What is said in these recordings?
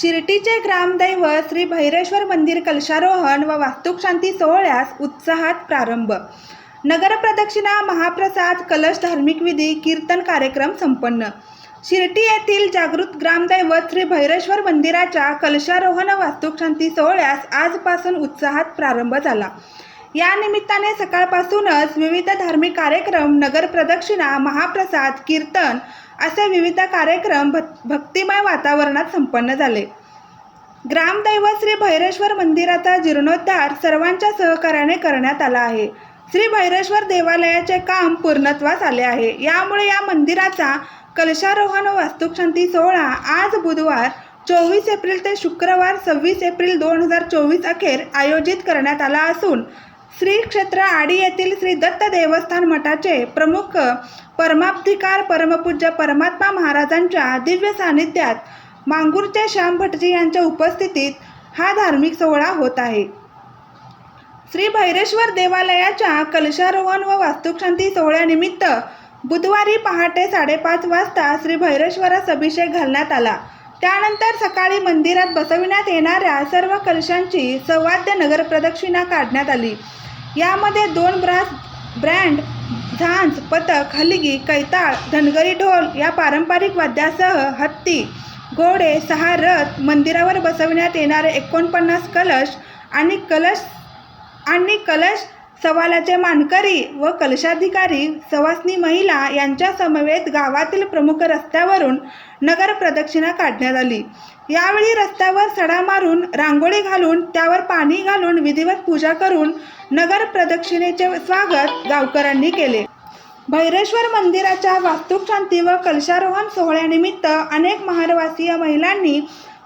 शिर्टीचे ग्रामदैवत श्री भैरेश्वर मंदिर कलशारोहण व वास्तुकशांती सोहळ्यास उत्साहात प्रारंभ. नगरप्रदक्षिणा महाप्रसाद कलश धार्मिक विधी कीर्तन कार्यक्रम संपन्न. शिर्टी येथील जागृत ग्रामदैवत श्री भैरेश्वर मंदिराच्या कलशारोहण व सोहळ्यास आजपासून उत्साहात प्रारंभ झाला. या निमित्ताने सकाळपासूनच विविध धार्मिक कार्यक्रम नगर प्रदक्षिणा महाप्रसाद कीर्तन असे विविध कार्यक्रम भक्तिमय वातावरणात संपन्न झाले. ग्रामदैवत श्री भैरेश्वर मंदिराचा जीर्णोद्धार सर्वांच्या सहकार्याने करण्यात आला आहे. श्री भैरेश्वर देवालयाचे काम पूर्णत्वास आले आहे. यामुळे या मंदिराचा कलशारोहण व वास्तुकशांती सोहळा आज बुधवार चोवीस एप्रिल ते शुक्रवार सव्वीस एप्रिल दोन हजार चोवीस अखेर आयोजित करण्यात आला असून श्री क्षेत्र आडी येथील श्री दत्त देवस्थान मठाचे प्रमुख परमाब्धिकार परमपूज्य परमात्मा महाराजांच्या दिव्य सानिध्यात मांगूरचे श्याम भटजी यांच्या उपस्थितीत हा धार्मिक सोहळा होत आहे. श्री भैरेश्वर देवालयाच्या कलशारोहण व वास्तुकशांती सोहळ्यानिमित्त बुधवारी पहाटे साडेपाच वाजता श्री भैरेश्वरास अभिषेक घालण्यात आला. त्यानंतर सकाळी मंदिरात बसविण्यात येणाऱ्या सर्व कलशांची सवाद्य नगरप्रदक्षिणा काढण्यात आली. यामध्ये दोन ब्रास ब्रँड झांज पथक हलगी कैताळ धनगरी ढोल या पारंपरिक वाद्यासह हत्ती घोडे सहा रथ मंदिरावर बसविण्यात येणारे एकोणपन्नास कलश आणि कलश आणि कलश सवालाचे मानकरी व कलशाधिकारी सवासनी महिला यांच्या समवेत गावातील प्रमुख रस्त्यावरून नगर प्रदक्षिणा काढण्यात आली. यावेळी रस्त्यावर सडा मारून रांगोळी घालून त्यावर पाणी घालून विधिवत पूजा करून नगर प्रदक्षिणेचे स्वागत गावकऱ्यांनी केले. भैरेश्वर मंदिराच्या वास्तुकशांती व कलशारोहण सोहळ्यानिमित्त अनेक महारवासीय महिलांनी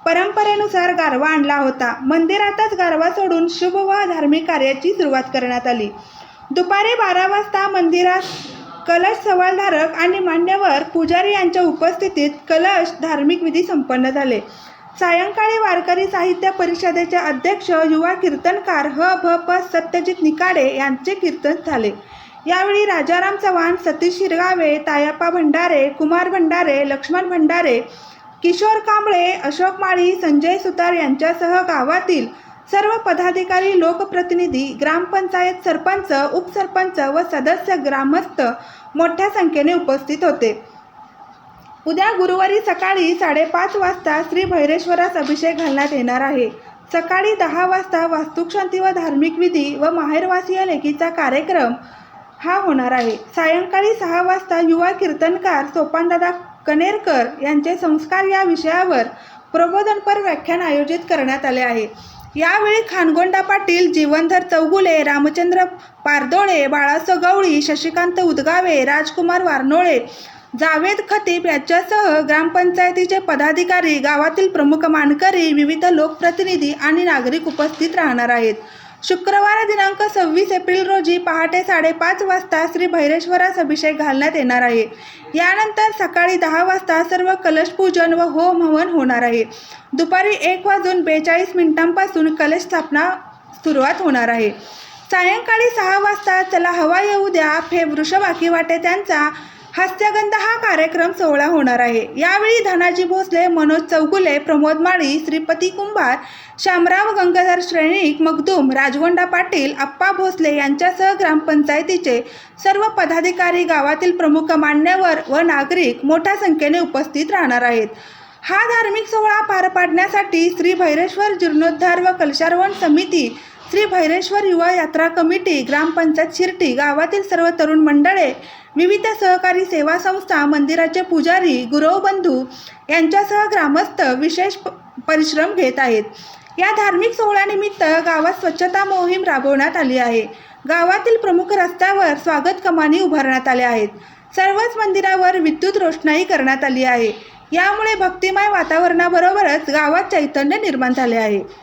परंपरेनुसार गारवा आणला होता. मंदिरातच गारवा सोडून शुभ व धार्मिक कार्याची सुरुवात करण्यात आली. दुपारी बारा वाजता मंदिरात कलश सवालधारक आणि मान्यवर पुजारी यांच्या उपस्थितीत कलश धार्मिक विधी संपन्न झाले. सायंकाळी वारकरी साहित्य परिषदेचे अध्यक्ष युवा कीर्तनकार ह भ प सत्यजित निकाडे यांचे कीर्तन झाले. यावेळी राजाराम चव्हाण सतीश शिरगावे तायाप्पा भंडारे कुमार भंडारे लक्ष्मण भंडारे किशोर कांबळे अशोक माळी संजय सुतार यांच्यासह गावातील सर्व पदाधिकारी लोकप्रतिनिधी ग्रामपंचायत सरपंच उपसरपंच व सदस्य ग्रामस्थ मोठ्या संख्येने उपस्थित होते. उद्या गुरुवारी सकाळी साडेपाच वाजता श्री भैरेश्वरास अभिषेक घालण्यात येणार आहे. सकाळी दहा वाजता वास्तुकशांती व धार्मिक विधी व माहेरवासीय लेखीचा कार्यक्रम हा होणार आहे. सायंकाळी सहा वाजता युवा कीर्तनकार सोपानदादा कनेरकर यांचे संस्कार या विषयावर प्रबोधनपर व्याख्यान आयोजित करण्यात आले आहे. यावेळी खानगोंडा पाटील जीवनधर चौगुले रामचंद्र पारदोळे बाळासो गवळी शशिकांत उदगावे राजकुमार वारनोळे जावेद खतीब यांच्यासह ग्रामपंचायतीचे पदाधिकारी गावातील प्रमुख मानकरी विविध लोकप्रतिनिधी आणि नागरिक उपस्थित राहणार आहेत. शुक्रवार दिनांक सव्वीस एप्रिल रोजी पहाटे साडेपाच वाजता श्री भैरेश्वरास अभिषेक घालण्यात येणार आहे. यानंतर सकाळी दहा वाजता सर्व कलशपूजन व होम हवन होणार आहे. दुपारी एक वाजून बेचाळीस मिनिटांपासून कलश स्थापना सुरुवात होणार आहे. सायंकाळी सहा वाजता चला हवा येऊ द्या फे वृषभाकी वाटे त्यांचा हास्यगंध हा कार्यक्रम सोहळा होणार आहे. यावेळी धनाजी भोसले मनोज चौगुले प्रमोद माळी श्रीपती कुंभार शामराव गंगाधर श्रेणिक मगदूम राजवंडा पाटील आप्पा भोसले यांच्यासह ग्रामपंचायतीचे सर्व पदाधिकारी गावातील प्रमुख मान्यवर व नागरिक मोठ्या संख्येने उपस्थित राहणार आहेत. हा धार्मिक सोहळा पार पाडण्यासाठी श्री भैरेश्वर जीर्णोद्धार व कलशारोहण समिती श्री भैरेश्वर युवा यात्रा कमिटी ग्रामपंचायत शिर्टी गावातील सर्व तरुण मंडळे विविध सहकारी सेवा संस्था मंदिराचे पुजारी गुरवबंधू यांच्यासह ग्रामस्थ विशेष प- परिश्रम घेत आहेत. या धार्मिक सोहळ्यानिमित्त गावात स्वच्छता मोहीम राबवण्यात आली आहे. गावातील प्रमुख रस्त्यावर स्वागत कमानी उभारण्यात आल्या आहेत. सर्वच मंदिरावर विद्युत रोषणाई करण्यात आली आहे. यामुळे भक्तिमय वातावरणाबरोबरच गावात चैतन्य निर्माण झाले आहे.